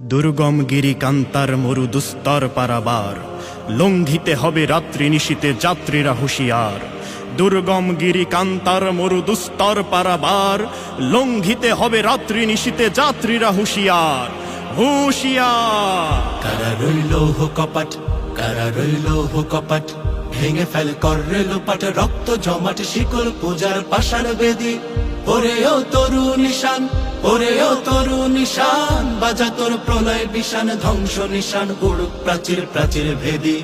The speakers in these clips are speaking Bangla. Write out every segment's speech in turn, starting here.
দুর্গম গিরি কান্তার মরু দুস্তর পারাবার। লঙ্ঘিতে হবে রাত্রি নিশীতে যাত্রীরা হুঁশিয়ার। দুর্গম গিরি কান্তার মরু দুস্তর পারাবার। লঙ্ঘিতে হবে রাত্রি নিশীতে যাত্রীরা হুঁশিয়ার। হুঁশিয়ার। কারা রইল কপাট, কারা রইল কপাট? ভেঙে ফেল করে, লোপাট রক্ত জমাট, শিকল পূজার পাশার বেদি। ওরে ও তরু নিশান ওরে ও তরু নিশান, বাজা তোর প্রলয় বিশান ধ্বংস নিশান, উড়ুক প্রাচীর প্রাচীর ভেদি।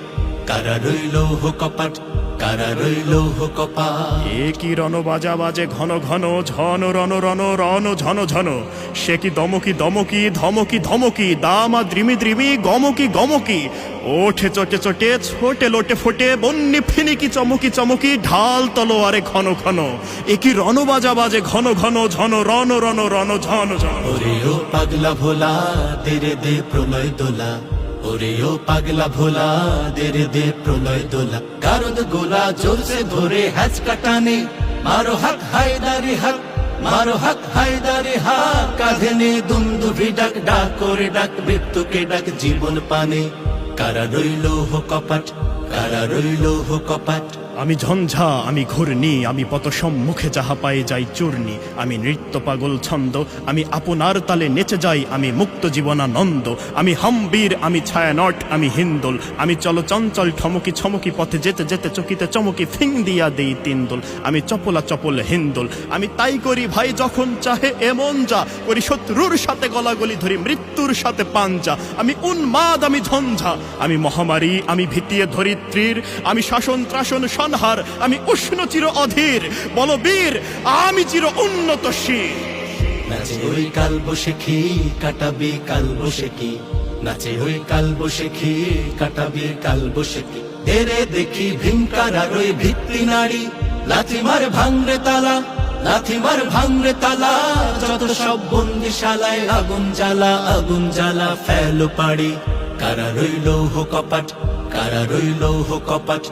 কারা রইল কপাট কারা রইল হো কপাট এ কি রণ বাজা বাজে ঘন ঘন ঝন রণ রণ রণ ঝন ঝন। সে কি দমকি দমকি ধমকি ধমকি দামা দ্রিমি দ্রিমি গমকি গমকি। ওঠে চটে চটে ছোটে লোটে ফোটে বন্যি ফিনিকি চমকি চমকি ঢাল তলোয়ারে ঘন ঘন। এ কি রণ বাজা বাজে ঘন ঘন ঝন রণ রণ রণ ঝন ঝন। ওরে ও পাগলা ভোলা দেরে দে প্রলয় দোলা। ওরে ও পাগলা ভোলা দের দে প্রলয় দোলা। গারদ গোলা জোরসে ধরে হ্যাচ কাটানে। মারো হাক, হায়দারি হাক, মারো হাক, হায়দারি হাক। কাঁধে নে দুমদুভি ডাক ডাক করে ডাক, মৃত্যুকে ডাক জীবন পানে। কারা রইল হো কপাট, কারা রইল হো কপাট? আমি ঝঞ্ঝা, আমি ঘূর্ণি, আমি পত সম্মুখে যাহা পায়ে যাই চূর্ণি, আমি নৃত্য পাগল ছন্দ, আমি আপনার তালে নেচে যাই, আমি মুক্ত জীবনানন্দ, আমি হাম্বীর, আমি ছায়ানট, আমি হিন্দোল, আমি চল চঞ্চল ঠমকি ছমকি পথে যেতে যেতে চকিতে চমকি ফিং দিয়া দেই তিনদোল, আমি চপলা চপল হিন্দোল, আমি তাই করি ভাই যখন চাহে এমন যা, করি শত্রুর সাথে গলাগলি ধরি মৃত্যুর সাথে পাঞ্জা, আমি উন্মাদ, আমি ঝঞ্ঝা, আমি মহামারী, আমি ভিতিয়ে ধরিত্রীর, আমি শাসন ত্রাসন সংহার আমি উষ্ণ চির অধীর। বলবীর আমি চির উন্নত শির। নাচে ওই কাল বসে খি, কাটাবি কাল বসে কি নাচে ওই কাল বসে খি, কাটাবি কাল বসে কি দেরে দেখি ভীমকার আর ওই ভিত্তি নারী। লাথি মার ভাঙরে তালা লাথি মার ভাঙরে তালা। যত সব বন্দিশালায় আগুন জ্বালা আগুন জ্বালা ফেলো পাড়ি। কারা রইল হো কপাট কারা রইল হো কপাট।